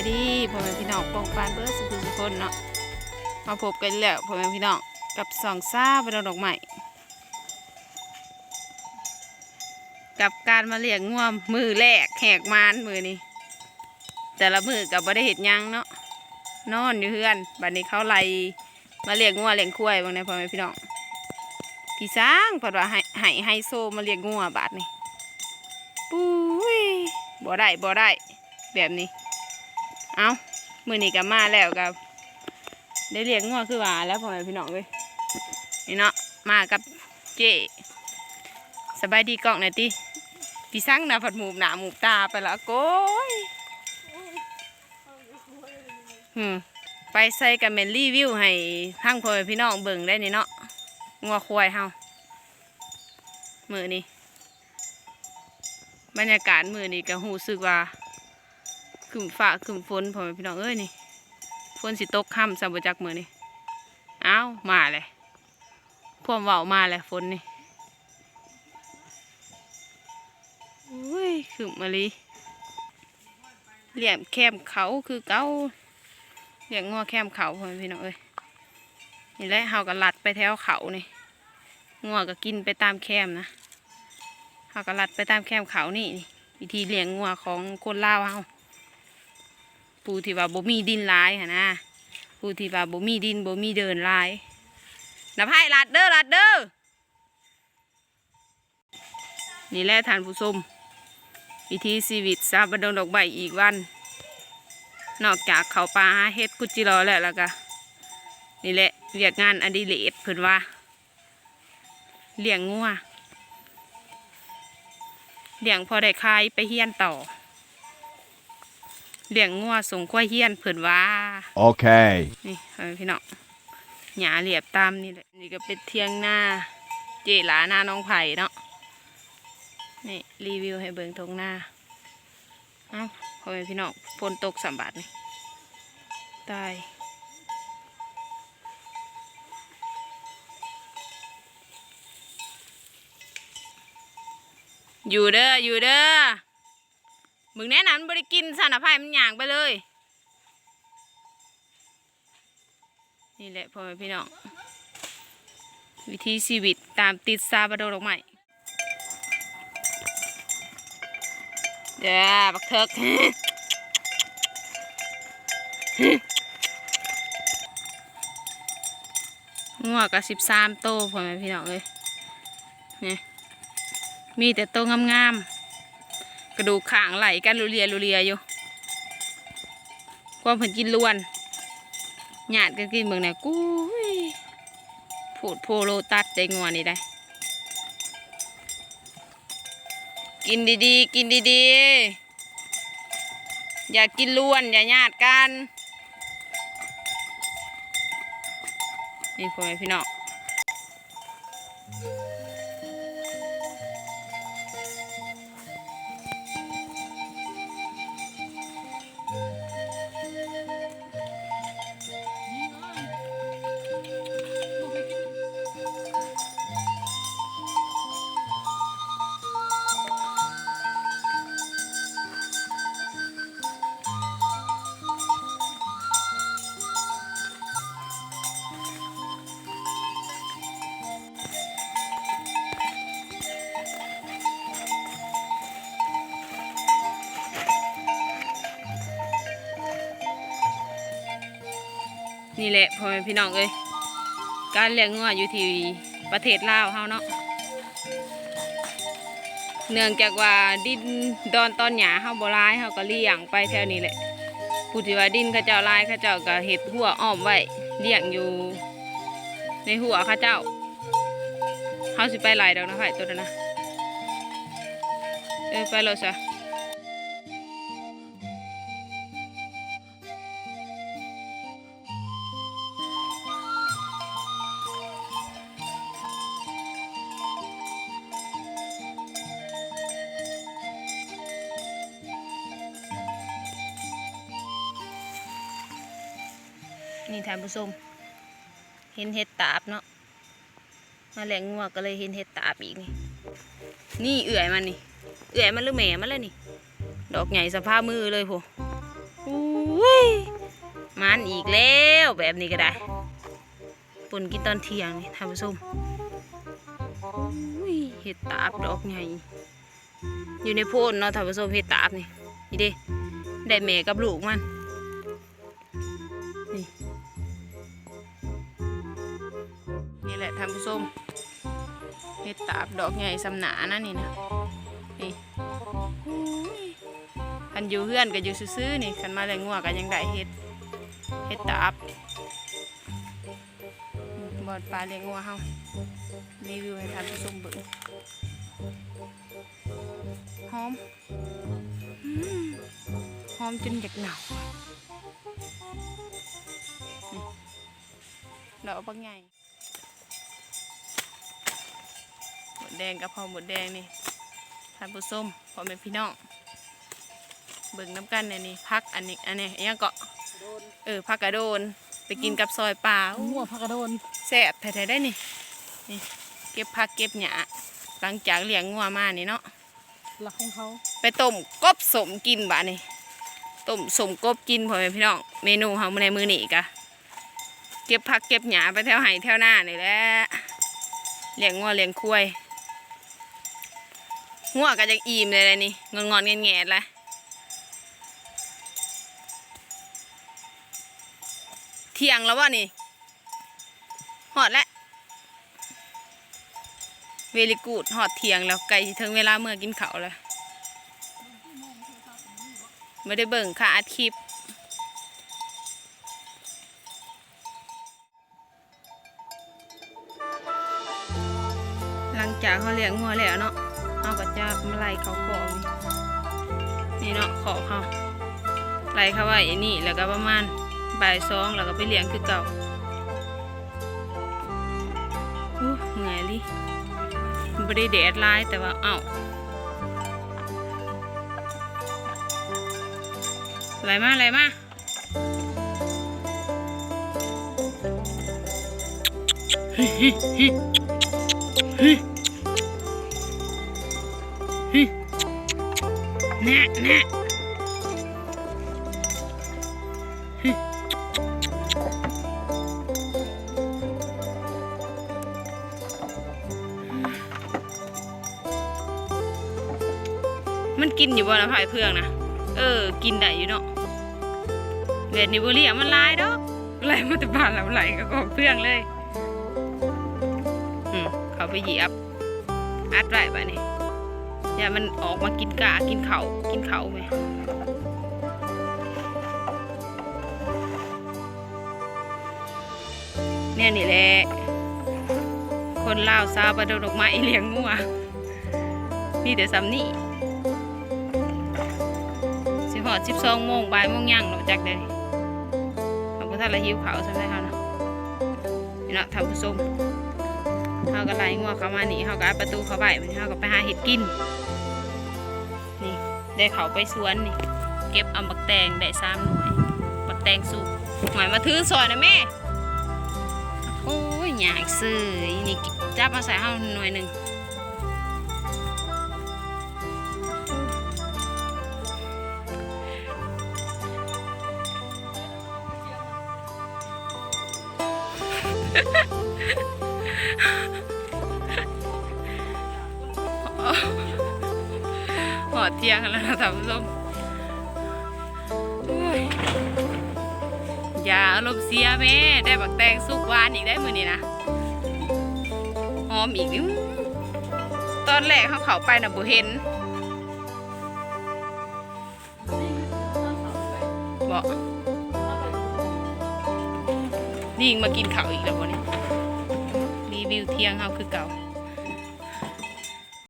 ายดีพ่อแม่พี่น้องปองปานเบิร์สุขุสุคนเนาะมาพบกันแล้วพ่อแม่พี่น้องกับสองซ่าบรดอกใหม่กับการมาเลี้ยงง่วมมือแรกแหกมานมือนี้แต่ละมือกับบ่ได้เห็ดยังเนาะนอนอยู่เพื่อนบัดนี้เขาไล่มาเลี้ยงงัวเลี้ยงควายบางในพ่อแม่พี่น้องพี่สร้างเพิ่นว่าให้ให้ไฮโซมาเลี้ยงงัวบาดนี้ปุ้ยบ่ได้บ่ได้แบบนี้ เอามือนี้ก็มาแล้วกับได้เลี้ยงงัวคือว่าแล้วพ่อแม่พี่น้องเลยนี่เนาะมากับเจสบายดีกล้องหน่อยติพี่สั่งนะผัดหมูหนาหมูตาไปและโก้ยหืมไปใส่กับเมนรีวิวให้ทั้งพ่อแม่พี่น้องเบิ่งได้นี่เนาะงัวควายเฮามือนี้บรรยากาศมือนี้ก็หูสึกว่า ขึ้นฟ้าขึ้นฝนพอพี่น้องเอ้ยนี่ฝนสิตกค่ำสบจักมือนี่อ้าวมาเลยพวกเว้ามาเลยฝนนี่อุ้ยขึ้นมาลีเหลี่ยมแคมเขาคือเก้าเหลี่ยงงอแคมเขาพอพี่น้องเอ้ยนี่แหละเฮาก็ลัดไปแถวเขานี่งัวก็กินไปตามแคมนะเฮาก็ลัดไปตามแคมเขานี่นี่วิธีเลี้ยงงัวของคนลาวเฮา ผู้ที่ว่าบ่มีดินลายหั่นนะผู้ที่ว่าบ่มีดินบ่มีเดินลายนับให้ลัดเด้อลัดเด้อนี่แหละท่านผู้ชมวิธีชีวิตซาบดงดอกใบอีกวัน นอกจากเขาปลาเฮ็ดกุจิรอแล้วล้วก็นี่แหละเรียกงานอดิเรกเพิ่นว่าเลี้ยงงัวเลี้ยงพอได้ขายไปเฮียนต่อ เลี้ยงงัวส่งควายเฮียนเพิ่นว่า Okay. นี่เอาพี่น้องหยาเรียบตามนี่แหละนี่ก็เป็นเทียงหน้า เจหลาหน้าน้องไผ่เนาะนี่รีวิวให้เบิ่งทงหน้าเอ้าพ่อแม่พี่น้องฝนตกสัมบัตินี่ตายอยู่เด้ออยู่เด้อ มึงแน่นั้นบริกินสารพัดมันหยางไปเลย นี่แหละพ่อแม่พี่น้อง วิธีชีวิตตามติดซาบะโดดอกไม้เดี๋ยวบักเทิกงัวกับสิบสามโตพ่อแม่พี่น้องเลยนี่มีแต่โตงามๆ ระดูกข่างไหลกันรูเรียรูเรียอยู่ความเพิ่นกินล้วนหยาดกันกินเมืองไหนกุ้ยโผดโพโลตัดใจงัวนี่ได้ กินดีๆ กินดีๆ อย่ากินล้วน อย่าหยาดกัน นี่พ่อแม่พี่น้อง นี่แหละพ่อแม่พี่น้องเอ้ยการเลี้ยงงัวอยู่ที่ประเทศลาวเฮาเนาะเนื่องจากว่าดินดอนตอนหยาเฮาบ่ร้ายเฮาก็เลี้ยงไปแถวนี้แหละผู้ที่ว่าดินเขาเจ้าร้ายเขาเจ้าก็เฮ็ดหัวอ้อมไว้เลี้ยงอยู่ ในหัวเขาเจ้าเฮาสิไปไล่ดอกนะไผตัวนั้นนะเออไปเลยซะ นี่ท่านผู้ชมเห็นเห็ดตาบเนาะมาแหลงงัวก็เลยเห็นเห็ดตาบอีกนี่ นี่เอื่อยมันนี่ เอื่อยมันหรือแหม่มันเลยนี่ ดอกใหญ่สะพมือเลยพวอุ้ยมันอีกแล้วแบบนี้ก็ได้ปุ่นกินตอนเที่ยงนี่ท่านผู้ชมอุ้ยเห็ดตาบดอกใหญ่ อยู่ในโพนเนาะท่านผู้ชมเห็ดตาบนี่นี่เด้ได้แม่กับลูกมัน ตาบดอกใหญ่สำหนานะนี่นะนี่คันอยู่เฮือนก็อยู่ซื่อๆนี่คันมาแรงงัวก็ยังได้เฮ็ดเฮ็ดตาบบอดปลาเลี้ยงงัวเฮารีวิวให้ท่านผู้ชมเบิ่งหอมหอมจนอยากหนาวดอกบางใหญ่ แดงกับพอหมดแดงนี่ท่านผู้ชมพ่อแม่พี่น้องเบิ่งน้ำกันเนี่ยนี่พักอันนี้อันนี้อิหยังเกาะเออพักกระโดนไปกินกับซอยปลามั่วพักกระโดนแซ่บแท้ๆได้นี่นี่ เก็บผักเก็บหญ้าหลังจากเลี้ยงงัวมานี่เนาะหลักของเขาไปต้มกบสมกินบ่านี่ต้มสมกบกินพ่อแม่พี่น้องเมนูเฮาในมือนี้กะเก็บผักเก็บหญ้าไปแถวไห่แถวหน้านี่แหละเลี้ยงงัวเลี้ยงควาย งัวก็จะอิ่มเลยเลยนี่งอนงอนแงะๆเลยเที่ยงแล้ววะนี่หอดแล้วเวลิกูดหอดเที่ยงแล้วไก่ถึงเวลาเมื่อกินเขาแล้วไม่ได้เบิ่งค่ะอัดคลิปหลังจากเขาเลี้ยงงัวแล้วเนาะ เอาก็จะมาไล่เขาของนี่นี่เนาะขอเขาไล่เขาไว้อันนี่แล้วก็ประมาณบ่ายสองแล้วก็ไปเลี้ยงคือเก่าอู้เหนื่อยลิไม่ได้แดดร้ายแต่ว่าเอ้าไหลมาไหลมาฮึฮึฮึฮึฮึ แน่แน่มันกินอยู่บ่ละพายเพื่องนะ เออ กินได้อยู่เนาะเวดนิบุรีมันลายดอกไหลมาแต่บ้านเราไหลก็ของเพื่องเลย อืมเขาไปหยีบอัดไว้ปะนี่ อย่ามันออกมากินกากินเขากินเขาไหมเนี่ยนี่แหละคนลาวซาวประดดอกไม้เลี้ยงงัวมีแต่ซ้ำนี่สิหอดสิบสองโมงบ่ายโมงย่างเนาะจักเด้นี่เขาก็ท่านละหิวเขาใช่ไหมคะเนาะนี่เนาะท่านผู้ชมเขาก็ไล่งัวเข้ามานี่เขาก็เอาประตูเขาไปมันเขาก็ไปหาเห็ดกิน ได้เขาไปสวนนี่ เก็บเอาบักแตงได้สามหน่วย บักแตงสุกหน่อยมาถือซอยนะแม่ โอ้ยอยากซื้อนี่จับมาใส่ห้าหน่วยหนึ่งหอ ดเที่ยงแล้วนะท่านผู้ชมอย่าอารมณ์เสียแม่ได้บักแตงสุกหวานอีกได้มือนี่นะหอมอีกตอนแรกเขาเขาไปนะบ่เห็นบอกนี่มากินข้าวอีกแล้วบ่เนี่ยรีวิวเที่ยงเขาคือเก่า